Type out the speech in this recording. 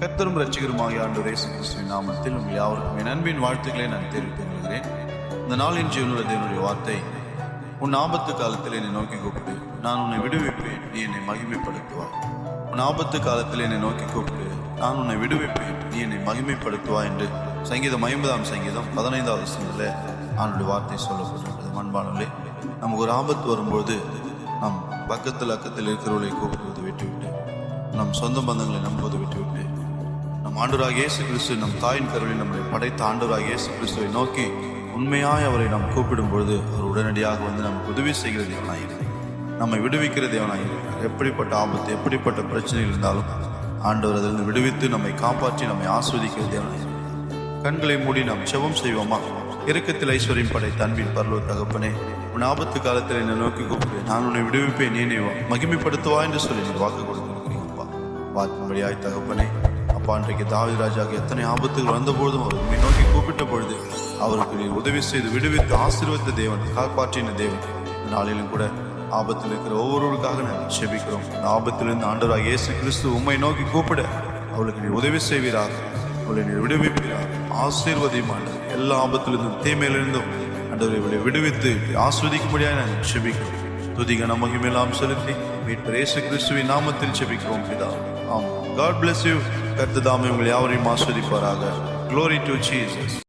கத்தரும் ரசிகருமாகிய ஆண்டு கிறிஸ்துவின் நாமத்தில் உங்கள் யாவருக்கும் என் அன்பின் வாழ்த்துக்களை நான் தெரிவித்துக் கொள்கிறேன். இந்த நாளின் ஜீவனுள்ள தேவனுடைய வார்த்தை உன் ஆபத்து காலத்தில் என்னை நோக்கி கூப்பிடு. நான் உன்னை விடுவிப்பேன். நீ என்னை மகிமைப்படுத்துவாய். உன் ஆபத்து காலத்தில் என்னை நோக்கி கூப்பிடு. நான் உன்னை விடுவிப்பேன். நீ என்னை மகிமைப்படுத்துவா என்று சங்கீதம் ஐம்பதாம் சங்கீதம் பதினைந்தாவது சங்கத்தில் ஆணுடைய வார்த்தை சொல்லப்பட்டிருக்கிறது. மண்பானங்களே நமக்கு ஒரு ஆபத்து வரும்போது நம் பக்கத்தில் அக்கத்தில் இருக்கிறவர்களை கூப்பிடுவது விட்டுவிட்டு நம் சொந்த பந்தங்களை நம்புவது விட்டுவிட்டு நம் ஆண்டவராக இயேசு கிறிஸ்து நம் தாயின் கருவில் நம்மை படைத்த ஆண்டவராக இயேசு கிறிஸ்துவை நோக்கி உண்மையாய் அவரை நாம் கூப்பிடும் பொழுது அவர் உடனடியாக வந்து நமக்கு உதவி செய்கிற தேவனாயிருக்கிறார். நம்மை விடுவிக்கிற தேவனாயிருக்கிறார். எப்படிப்பட்ட ஆபத்து எப்படிப்பட்ட பிரச்சனைகள் இருந்தாலும் ஆண்டவர் அதிலிருந்து விடுவித்து நம்மை காப்பாற்றி நம்மை ஆஸ்வதிக்கிற தேவனாயிருக்கிறார். கண்களை மூடி நாம் செவம் செய்வோமா? இறக்கத்தில் ஐஸ்வர்யம் படை தன்பின் பரலோ தகப்பனே உன் ஆபத்து காலத்தில் என்னை நோக்கி கூப்பிடு. நான் உன்னை விடுவிப்பேன் நீ மகிமைப்படுத்துவா என்று சொல்லி நீ வாக்கு கொடுத்திருக்கிறீங்கப்பா வாக்கின்படியாய் தகப்பனே அப்பா அன்றைக்கு தாவி ராஜாவுக்கு எத்தனை ஆபத்துகள் வந்தபோதும் அவர் உண்மை நோக்கி கூப்பிட்ட பொழுது அவருக்கு நீ உதவி செய்து விடுவித்து ஆசீர்வதித்த தேவன் காப்பாற்றின தேவன். நாளிலும் கூட ஆபத்தில் இருக்கிற ஒவ்வொருவருக்காக நாங்கள் செபிக்கிறோம் இந்த ஆபத்திலிருந்து ஆண்டவராக இயேசு கிறிஸ்து உண்மை நோக்கி கூப்பிட அவளுக்கு நீ உதவி செய்வீராக. அவளை நீ விடுவிப்பீராக. ஆசீர்வதியுமான எல்லா ஆபத்திலிருந்தும் தீமையிலிருந்தும் ஆண்டவரை இவளை விடுவித்து ஆஸ்வதிக்கும்படியாக நாங்கள் செபிக்கிறோம் துதிக நமக்கு மேலாம் செலுத்தி மீட்பர் இயேசு கிறிஸ்துவின் நாமத்தில் செபிக்கிறோம் பிதா. ஆம் காட் பிளஸ் யூ கர்த்ததாமே உங்கள் யாவரையும் ஆஸ்வதிப்பாராக glory to Jesus